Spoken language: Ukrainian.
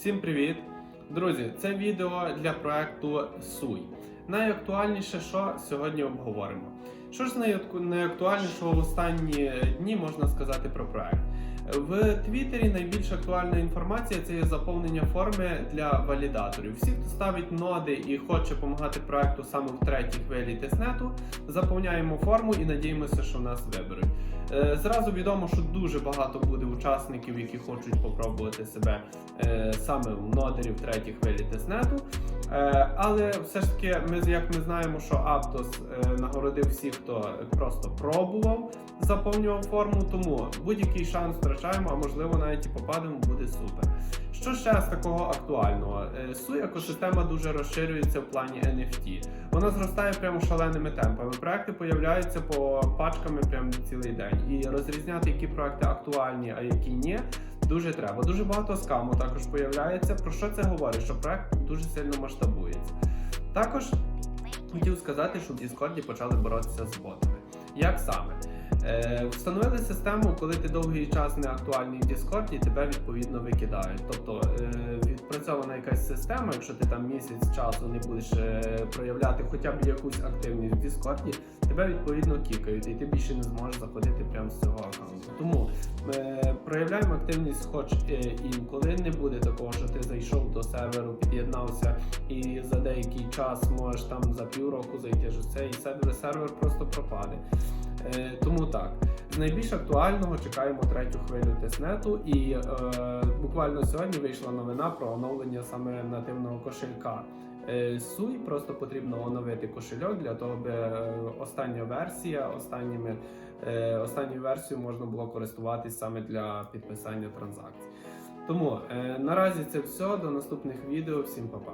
Всім привіт! Друзі, це відео для проекту Суй. Найактуальніше, що сьогодні обговоримо. Що ж найакту- найактуальнішого в останні дні можна сказати про проект? В Твіттері найбільш актуальна інформація це є заповнення форми для валідаторів. Всі, хто ставить ноди і хоче допомагати проекту саме в третій хвилі тестнету, заповняємо форму і надіємося, що нас виберуть. Е, Зразу відомо, що дуже багато буде учасників, які хочуть попробувати себе е, саме в нодері в третій хвилі тестнету. Е, Але все ж таки, ми як ми знаємо, що Aptos е, нагородив всіх, хто просто пробував, заповнював форму. Тому будь-який шанс втрачаємо, а можливо навіть і попадемо, буде супер. Що ще з такого актуального? Е, Су екосистема дуже розширюється в плані NFT. Вона зростає прямо шаленими темпами. Проекти появляються по пачками прямо цілий день. І розрізняти, які проекти актуальні, а які ні, дуже треба. Дуже багато скаму також появляється. Про що це говорить? Що проект дуже сильно масштабується. Також хотів сказати, що в Discord почали боротися з ботами. Як саме? Е, встановили систему, коли ти довгий час не актуальний в Discord, тебе відповідно викидають. Тобто е, відпрацьована якась система, якщо ти там місяць часу не будеш е, проявляти хоча б якусь активність в Discord, тебе відповідно кікають, і ти більше не зможеш заходити проявляємо активність, хоч е, інколи не буде такого, що ти зайшов до серверу, під'єднався і за деякий час можеш там за півроку зайти ж це, і сервер, сервер просто пропаде. Е, тому так, з найбільш актуального чекаємо третю хвилю тестнету, і е, буквально сьогодні вийшла новина про оновлення саме нативного кошелька. Е, Суй просто потрібно оновити кошельок для того, аби остання версія, останніми, е, останню версію можна було користуватись саме для підписання транзакцій. Тому е, наразі це все. До наступних відео. Всім па-па.